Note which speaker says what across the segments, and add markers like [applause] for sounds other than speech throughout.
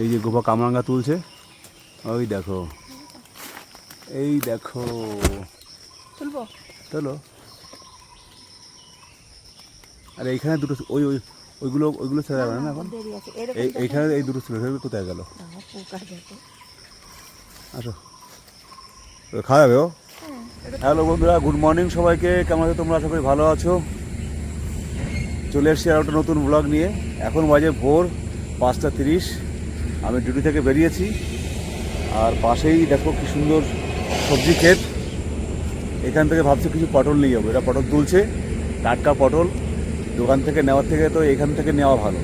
Speaker 1: এই যে গোপা কামরাঙ্গা তুলছে ওই দেখো। এই দেখো।
Speaker 2: তুলবো?
Speaker 1: চলো আর এইখানে দুটো ওই ওই ওইগুলো ওইগুলো ছেড়ে যাবে না এখন? এইখানে এই দুটো ছিল সেগুলো কোথায় গেল? আসো। খাওয়া যাবে ও?
Speaker 2: হ্যাঁ,
Speaker 1: হ্যালো বন্ধুরা গুড মর্নিং সবাইকে। কেমন আছো তোমরা? আশা করি ভালো আছো। চলে এসছি আর একটা নতুন ব্লগ নিয়ে। এখন বাজে ভোর পাঁচটা তিরিশ। আমি ডিউটি থেকে বেরিয়েছি। আর পাশেই দেখো কি সুন্দর সবজি ক্ষেত। এখান থেকে ভাবছি কিছু পটল নিয়ে যাব। এটা পটল তুলছে, টাটকা পটল। দোকান থেকে নেওয়ার থেকে তো এখান থেকে নেওয়া ভালো।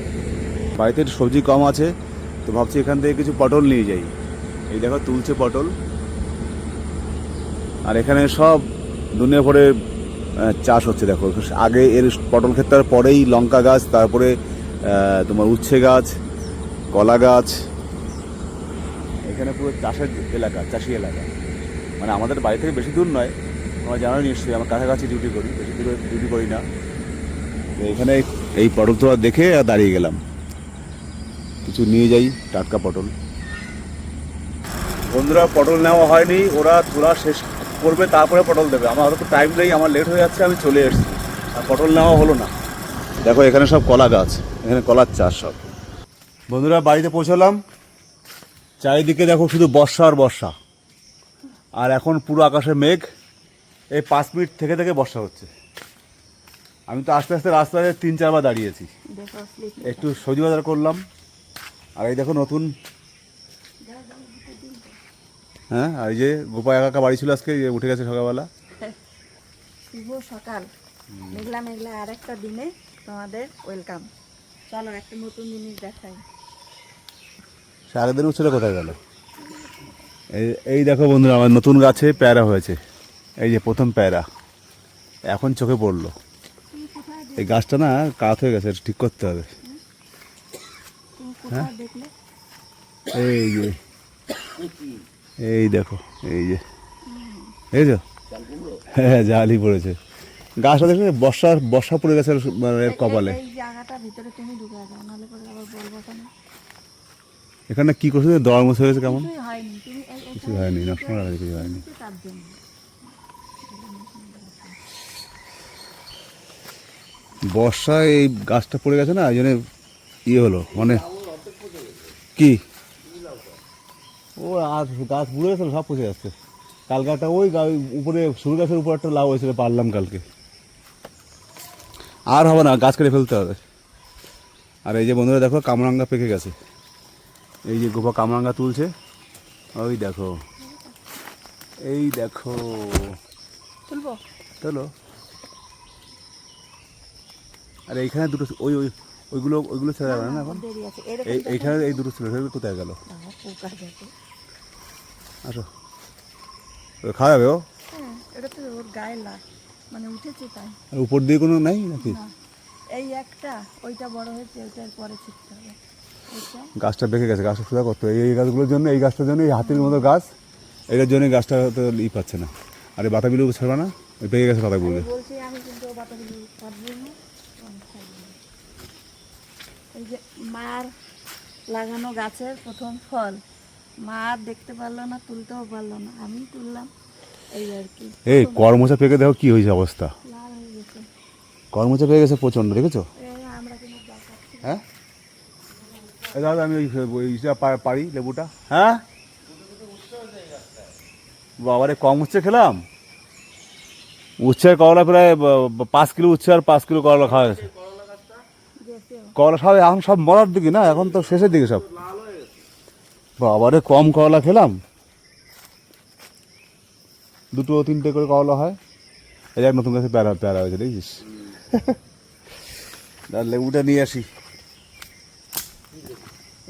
Speaker 1: বাড়িতে সবজি কম আছে, তো ভাবছি এখান থেকে কিছু পটল নিয়ে যাই। এই দেখো তুলছে পটল। আর এখানে সব দুনিয়া ভরে চাষ হচ্ছে দেখো। আগে এর পটল ক্ষেত্রের পরেই লঙ্কা গাছ, তারপরে তোমার উচ্ছে গাছ কলা গাছ। এখানে পুরো চাষের এলাকা, চাষি এলাকা। মানে আমাদের বাড়ি থেকে বেশি দূর নয়। তোমরা জানো নিশ্চয়ই, আমার কাছাকাছি ডিউটি করি, বেশি দূরে ডিউটি করি না। তো এখানে এই পটল তোলা দেখে দাঁড়িয়ে গেলাম। কিছু নিয়ে যাই, টাটকা পটল। বন্ধুরা, পটল নেওয়া হয়নি, ওরা তোলা শেষ করবে, তারপরে পটল দেবে। আমার হয়তো টাইম নেই, আমার লেট হয়ে যাচ্ছে, আমি চলে এসেছি। আর পটল নেওয়া হলো না। দেখো, এখানে সব কলা গাছ, এখানে কলার চাষ সব। বন্ধুরা, বাড়িতে পৌঁছলাম। চারিদিকে দেখো শুধু বর্ষা আর বর্ষা। আর এখন পুরো আকাশে মেঘ। এই পাঁচ মিনিট থেকে থেকে বর্ষা হচ্ছে। আমি তো আস্তে আস্তে রাস্তায় তিন চারবার দাঁড়িয়েছি। একটু সবজি বাজার করলাম। আর এই দেখো নতুন। হ্যাঁ আর এই যে গোপাল একা বাড়ি ছিল আজকে উঠে গেছে সকালবেলা।
Speaker 2: শুভ সকাল। মেঘলা মেঘলা আর একটা দিনে তোমাদের ওয়েলকাম চলো একটা নতুন জিনিস দেখাই।
Speaker 1: সে আগের দিন উচ্ছেটা কোথায় গেল? এই এই দেখো বন্ধুরা, আমার নতুন গাছে প্যারা হয়েছে। এই যে প্রথম প্যারা, এখন চোখে পড়ল। এই গাছটা না কাত হয়ে গেছে, ঠিক করতে হবে।
Speaker 2: দেখলে
Speaker 1: এই যে, এই দেখো, এই যে। দেখেছ? হ্যাঁ জালি পড়েছে। গাছটা দেখলে বর্ষা বর্ষা পড়ে গেছে মানে কপালে।
Speaker 2: জায়গাটা ভিতরে তুমি ঢুকে আবার
Speaker 1: এখানে কি করছে? দেওয়ার মতো হয়েছে কেমন? কিছু হয়নি। নষ্ট করা কিছু হয়নি বর্ষায় এই গাছটা পড়ে গেছে না এই জন্য ইয়ে হলো মানে কি? ও আর গাছ বুড়ে গেছিল সব পচে যাচ্ছে। কালকে একটা ওই গা- উপরে সুর গাছের উপর একটা লাউ হয়েছিল পারলাম কালকে। আর হবে না গাছ কেটে ফেলতে হবে। আর এই যে বন্ধুরা দেখো কামরাঙ্গা পেকে গেছে। এই যে গোপা কামরাঙ্গা তুলছে ওই দেখো। এই দেখো।
Speaker 2: তুলবো?
Speaker 1: চলো আর এইখানে দুটো ওই ওই ওইগুলো ওইগুলো ছেড়ে যাবে না এখন। এইখানে এই দুটো ছিল কোথায় গেল? আসো। খাওয়া যাবে ও?
Speaker 2: হ্যাঁ এটা তো ওর গায়ে লাগ মানে উঠেছে তাই।
Speaker 1: উপর দিয়ে কোনো নাই নাকি?
Speaker 2: এই একটা ওইটা বড় হয়েছে ওইটার পরে ছিটতে হবে।
Speaker 1: গাছটা বেঁকে গেছে গাছটা সোজা করতে হবে। এই গাছগুলোর জন্য এই গাছটার জন্য এই হাতির মতো গাছ এটার জন্য গাছটা তো ই পাচ্ছে না। আর এই বাতাবিগুলো ছাড়বা না? ওই পেকে গেছে পাতাগুলো।
Speaker 2: এই যে মার লাগানো গাছের প্রথম ফল মা দেখতে পারল না তুলতেও পারল না। আমি তুললাম এই আর কি।
Speaker 1: এই করমোচা পেকে দেখো কি হয়েছে অবস্থা।
Speaker 2: লাল হয়ে গেছে।
Speaker 1: করমোচা পেকে গেছে প্রচণ্ড দেখেছ
Speaker 2: এই আমরা কিন্তু দরকার ছিল।
Speaker 1: হ্যাঁ এই দাদা আমি ওই ওইটা পা- পারি লেবুটা। হ্যাঁ? বাবারে কম উচ্ছে খেলাম? উচ্ছের করলা প্রায় পাঁচ কিলো উচ্ছে আর পাঁচ কিলো করলা খাওয়া গেছে। করলা সব এখন সব মরার দিকে না এখন তো শেষের দিকে সব। বাবারে কম করলা খেলাম। দুটো তিনটে করে করলা হয়। এই নতুন গাছে প্যারা প্যারা হয়েছে দেখছিস আর [laughs] লেবুটা নিয়ে আসি।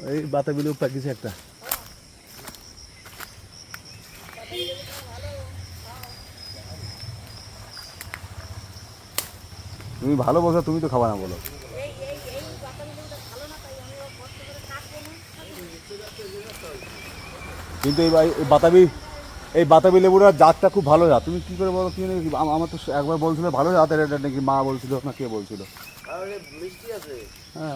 Speaker 1: এই বাতাবিলে প্যাকেছে একটা। তুমি ভালো বলছো তুমি তো খাবা না বলো। কিন্তু এই বাতাবি এই বাতাবি লেবুটার জাতটা খুব ভালো জাত। তুমি কি করে বলো কি আমার তো একবার বলছিল ভালো জাতের এটা নাকি মা বলছিল না কে বলছিল? হ্যাঁ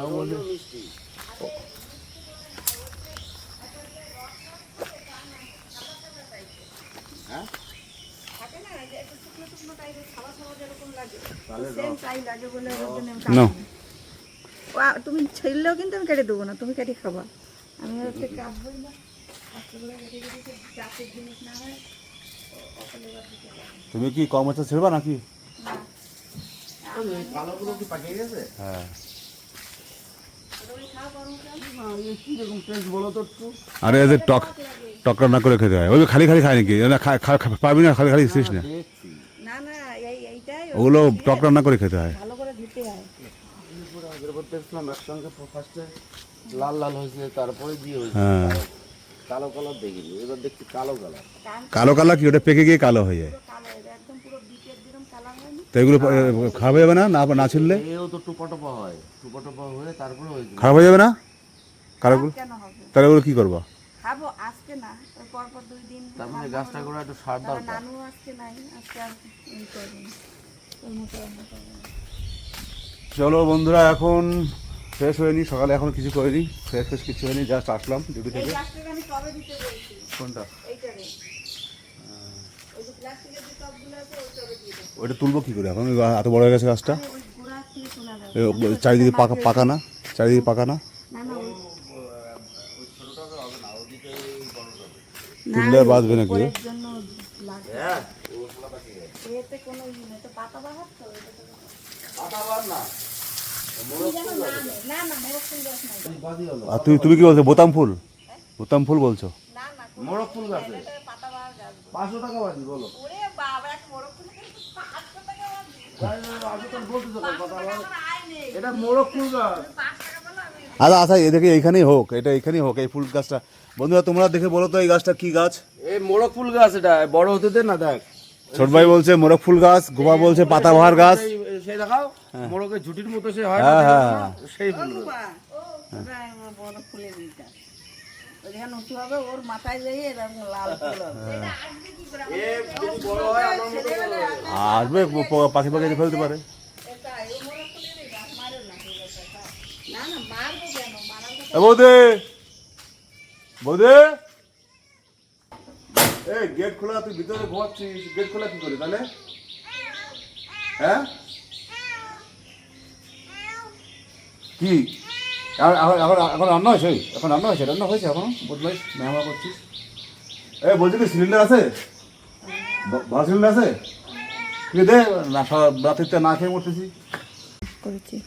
Speaker 2: তুমি ছেড়লেও কিন্তু আমি কেটে দেবো না তুমি কেটে খাবা। আমি হচ্ছে কাটবই না কষ্ট করে কেটে কেটে চাষের জিনিস না হয়
Speaker 1: তুমি কি কম হচ্ছে ছেড়বা নাকি? হ্যাঁ।
Speaker 3: একটু?
Speaker 1: আরে এদের টক টক না করে খেতে হয়। ওই খালি খালি খায় নাকি? পাবি না? খালি খালি শেষ না। ওগুলো টক রান্না করে খেতে হয়।
Speaker 2: ভালো করে ধুতে হয়।
Speaker 3: একসঙ্গে ফার্স্টে লাল লাল হয়েছে তারপরে দিয়ে হয়েছে।
Speaker 1: হ্যাঁ।
Speaker 3: কালো কালার দেখিনি এবার দেখছি কালো কালার
Speaker 1: কালো কালো কি? ওটা পেকে গিয়ে কালো হয়ে যায়।
Speaker 2: পুরো কালো এটা একদম পুরো বিটের যেরকম কালার হয়নি।
Speaker 1: তো এগুলো হয়ে যাবে না? না না ছিললে?
Speaker 3: এও তো টুপা টুপা হয় টুপা টুপা হয়ে তারপরে
Speaker 1: হয়ে যাবে না? কালোগুলো
Speaker 2: কেন হবে?
Speaker 1: তাহলে ওগুলো কি করবা?
Speaker 2: খাব আজকে না পরপর দুই দিন
Speaker 3: তার মানে গাছটা করে একটু সার দরকার
Speaker 2: নানু আজকে নাই আজকে আর
Speaker 1: চলো বন্ধুরা এখন ফ্রেশ হয়নি সকালে এখন কিছু করিনি ফ্রেশ ফ্রেশ কিছু হয়নি জাস্ট আসলাম ডিউটি থেকে
Speaker 2: গাছটাকে আমি কবে দিতে বলছি
Speaker 1: কোনটা ওইটা তুলবো কি করে এখন এত বড় হয়ে গেছে গাছটা
Speaker 2: ওই গোড়া থেকে তোলা
Speaker 1: এ,
Speaker 2: যাবে
Speaker 1: ও, চারিদিকে পাকা পাকা না চারিদিকে পাকা না তুললে আর বাঁচবে নাকি
Speaker 3: হ্যাঁ
Speaker 2: এতে কোনো ই নেই। তো পাতা বাহার তো? এটা তো-
Speaker 3: পাতাবার না।
Speaker 2: তুমি
Speaker 1: কি বলছো বোতাম ফুল? বোতাম ফুল বলছো?
Speaker 3: মোরগ ফুল গাছে?
Speaker 2: পাতা বাহার
Speaker 3: পাঁচশো টাকা বলো। এটা মোরগ ফুল গাছ
Speaker 1: আচ্ছা আচ্ছা এ দেখে এইখানেই হোক এটা এখানেই হোক এই ফুল গাছটা। বন্ধুরা তোমরা দেখে বলো তো এই গাছটা কি গাছ?
Speaker 3: এই মোরগ ফুল গাছ এটা বড় হতে দে না দেখ।
Speaker 1: ছোট ভাই বলছে মোরগ ফুল গাছ গোপা বলছে পাতাবাহার গাছ।
Speaker 3: সেই- দেখাও মোরগের ঝুটির মতো সে হয়
Speaker 1: হ্যাঁ, হ্যাঁ।
Speaker 3: সেই ফুল হয়।
Speaker 1: আসবে পাখি পাখি ফেলতে পারে।
Speaker 2: এটাই, ও
Speaker 1: এই গেট খোলা তুই ভিতরে ঘুমাচ্ছিস। গেট খোলা কি করে তাহলে? হ্যাঁ? কি? এখন এখন- রান্না হয়েছে? এখন রান্না হয়েছে রান্না হয়েছে এখনও? বদমাইশ মেহমা করছিস। এ বলছি কি সিলিন্ডার আছে? ভাড়া সিলিন্ডার আছে? ঠিক দে রাত্রিতে না খেয়ে মরতেছি।
Speaker 2: করেছি।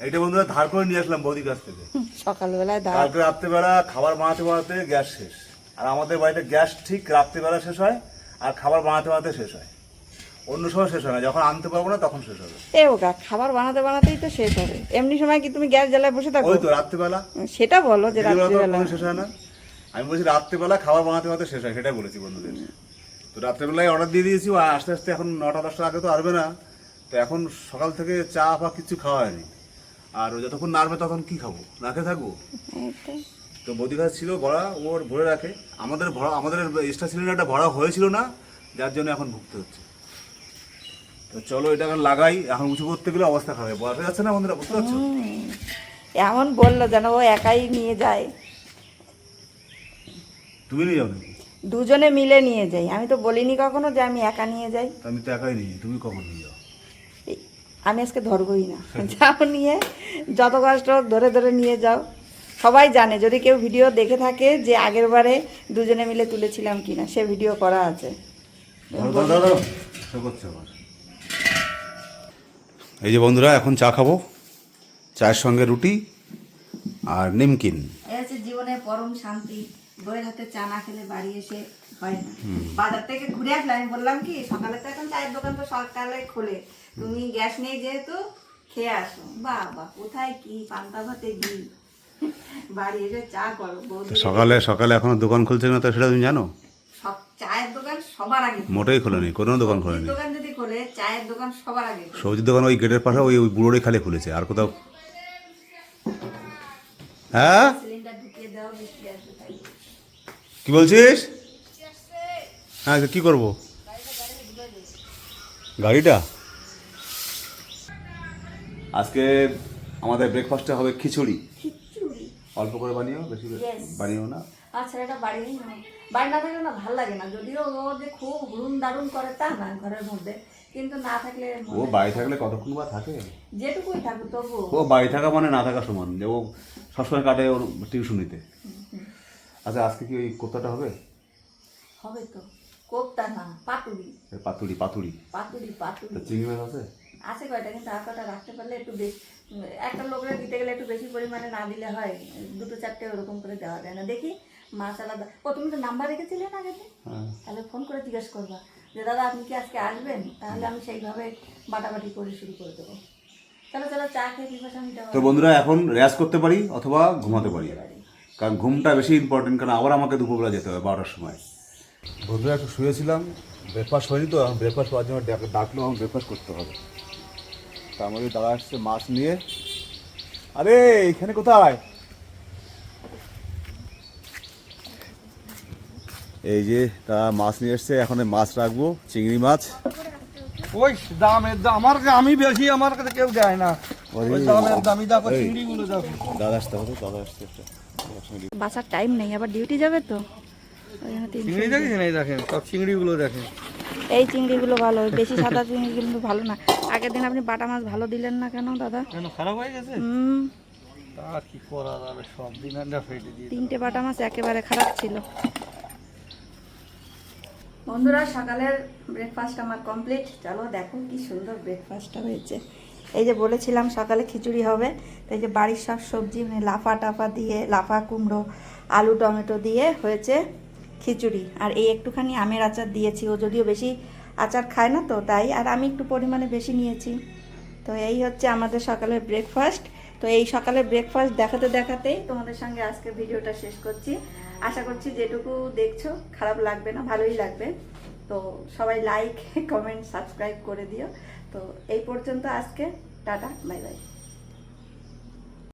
Speaker 1: এইটা বন্ধুরা ধার করে নিয়ে আসলাম বৌদির কাছ থেকে।
Speaker 2: সকালবেলায়
Speaker 1: কালকে রাত্রেবেলা খাবার বানাতে বানাতে গ্যাস শেষ। আর আমাদের বাড়িতে গ্যাস ঠিক রাত্রেবেলা শেষ হয় আর খাবার বানাতে বানাতে শেষ হয়। অন্য সময় শেষ হয় না যখন আনতে পারব না তখন শেষ হবে।
Speaker 2: এ ওগা খাবার বানাতে বানাতেই তো শেষ হবে। এমনি সময় কি তুমি গ্যাস জ্বালায় বসে থাকো?
Speaker 1: ওই তো রাত্রেবেলা।
Speaker 2: সেটা বলো যে রাত্রিবেলা
Speaker 1: শেষ হয় না। আমি বলছি রাত্রেবেলা খাবার বানাতে বানাতে শেষ হয় সেটাই বলেছি বন্ধুদের। তো রাত্রেবেলায় অর্ডার দিয়ে দিয়েছি আস্তে আস্তে এখন নটা দশটার আগে তো আসবে না। তো এখন সকাল থেকে চা ফা কিছু খাওয়া হয়নি। আর যতক্ষণ না আসবে তখন কি খাব? না খেয়ে থাকব। তো বৌদি ছিল ভরা ওর ভরে রাখে। আমাদের ভরা আমাদের এক্সট্রা সিলিন্ডারটা ভরা হয়েছিল না যার জন্য এখন ভুগতে হচ্ছে। তো চলো এটা এখন লাগাই এখন উঁচু করতে গেলে অবস্থা খারাপ হয় হয়ে যাচ্ছে না বন্ধুরা বুঝতে পারছ।
Speaker 2: এমন বলল যেন ও একাই নিয়ে যায়।
Speaker 1: তুমি নিয়ে যাও
Speaker 2: দুজনে মিলে নিয়ে যাই। আমি তো বলিনি কখনো যে আমি একা নিয়ে যাই।
Speaker 1: আমি তো একাই নিয়ে তুমি কখন নিয়ে যাও?
Speaker 2: আমি আজকে ধরবই না। যাও নিয়ে যত কষ্ট ধরে ধরে নিয়ে যাও। সবাই জানে যদি কেউ ভিডিও দেখে থাকে যে আগের বারে দুজনে মিলে তুলেছিলাম কিনা সে ভিডিও করা আছে।
Speaker 1: এই যে বন্ধুরা এখন চা খাব। চায়ের সঙ্গে রুটি আর নিমকিন।
Speaker 2: জীবনের পরম শান্তি। বইয়ের হাতে চা না খেলে বাড়ি এসে হয় না। বাজার থেকে ঘুরে আসলে আমি বললাম কি সকালে তো এখন চায়ের দোকান তো সকালে খোলে। তুমি গ্যাস নেই যেহেতু খেয়ে আসো। বাবা কোথায় কি পান্তা ভাতে ঘি? বাড়ি এসে চা করো
Speaker 1: সকালে সকালে এখনও দোকান খুলছে না তো সেটা তুমি জানো?
Speaker 2: চায়ের দোকান সবার আগে
Speaker 1: মোটেই খোলেনি কোনো দোকান খোলেনি।
Speaker 2: দোকান যদি খোলে চায়ের দোকান সবার আগে
Speaker 1: সবজির দোকান ওই গেটের পাশে ওই ওই বুড়োরই খালি খুলেছে আর কোথাও হ্যাঁ? কি বলছিস? হ্যাঁ কি করব? গাড়িটা? আজকে আমাদের ব্রেকফাস্টে হবে খিচুড়ি। অল্প করে বানিও বেশি. বানিও না।
Speaker 2: আচ্ছা এটা বাড়ি নেই বাড়ি না থাকলে না ভালো লাগে না। যদিও ও যে খুব হুড়ুন দারুণ করে তা না ঘরের মধ্যে। কিন্তু না থাকলে
Speaker 1: ও বাড়ি থাকলে কতক্ষণ বা থাকে?
Speaker 2: যেটুকুই থাকুক তবু
Speaker 1: ও বাড়ি থাকা মানে না থাকা সমান। যে ও সবসময় কাটে ওর টিউশনিতে আচ্ছা আজকে কি ওই কোপ্তাটা হবে?
Speaker 2: হবে তো। কোপ্তা না পাতুরি।
Speaker 1: এই পাতুড়ি পাতুড়ি
Speaker 2: পাতুরি
Speaker 1: চিংড়ি মাছ আছে?
Speaker 2: আছে কয়টা কিন্তু আর কটা রাখতে পারলে একটু বেশি একটা লোকরা দিতে গেলে একটু বেশি পরিমাণে না দিলে হয় দুটো চারটে ওরকম করে দেওয়া যায় না। দেখি মাছ আলাদা ও তুমি তো নাম্বার রেখেছিলে না আগে?
Speaker 1: হ্যাঁ।
Speaker 2: তাহলে ফোন করে জিজ্ঞেস করবা যে দাদা আপনি কি আজকে আসবেন? তাহলে আমি সেইভাবে বাটাবাটি করে শুরু করে দেবো। চলো চলো চা খেয়ে পিপাসা
Speaker 1: তো বন্ধুরা এখন রেয়াজ করতে পারি অথবা ঘুমাতে পারি? কারণ ঘুমটা বেশি ইম্পর্টেন্ট কারণ আবার আমাকে দুপুরবেলা যেতে হবে বারোটার সময়। বন্ধুরা একটু শুয়েছিলাম ব্রেকফাস্ট হয়নি তো ব্রেকফাস্ট হওয়ার জন্য ডাক- ডাকলো আমার ব্রেকফাস্ট করতে হবে। তার মধ্যে দাদা আসছে মাছ নিয়ে। আরে এখানে কোথায়? এই যে তা মাছ নিয়ে এসছে এখন মাছ রাখব চিংড়ি মাছ।
Speaker 4: ওই দামের দাম আমার আমি বেশি আমার কাছে কেউ দেয় না।
Speaker 1: দাদা আসতে হবে দাদা আসতে
Speaker 2: বাসার টাইম নেই আবার ডিউটি যাবে তো?
Speaker 4: চিংড়ি দেখেছেন? এই দেখেন সব চিংড়িগুলো দেখেন।
Speaker 2: এই চিংড়িগুলো ভালো বেশি সাদা চিংড়ি কিন্তু ভালো না। আগের দিন আপনি বাটা মাছ ভালো দিলেন না কেন দাদা?
Speaker 4: খারাপ হয়ে গেছে?
Speaker 2: হুম।
Speaker 4: তা কি করা যাবে সব দিন ফেটে দিয়ে
Speaker 2: তিনটে বাটা মাছ একেবারে খারাপ ছিল। বন্ধুরা সকালের ব্রেকফাস্ট আমার কমপ্লিট চলো দেখো কি সুন্দর ব্রেকফাস্টটা হয়েছে। এই যে বলেছিলাম সকালে খিচুড়ি হবে। এই যে বাড়ির সব সবজি মানে লাফা টাফা দিয়ে লাফা কুমড়ো আলু টমেটো দিয়ে হয়েছে। খিচুড়ি আর এই একটুখানি আমের আচার দিয়েছি। ও যদিও বেশি আচার খায় না তো, তাই আর আমি একটু পরিমাণে বেশি নিয়েছি। তো এই হচ্ছে আমাদের সকালের ব্রেকফাস্ট তো এই সকালের ব্রেকফাস্ট দেখাতে দেখাতেই তোমাদের সঙ্গে আজকে ভিডিওটা শেষ করছি। আশা করছি যেটুকু দেখছ খারাপ লাগবে না, ভালোই লাগবে। তো সবাই লাইক কমেন্ট সাবস্ক্রাইব করে দিও। তো এই পর্যন্ত আজকে, টাটা বাই বাই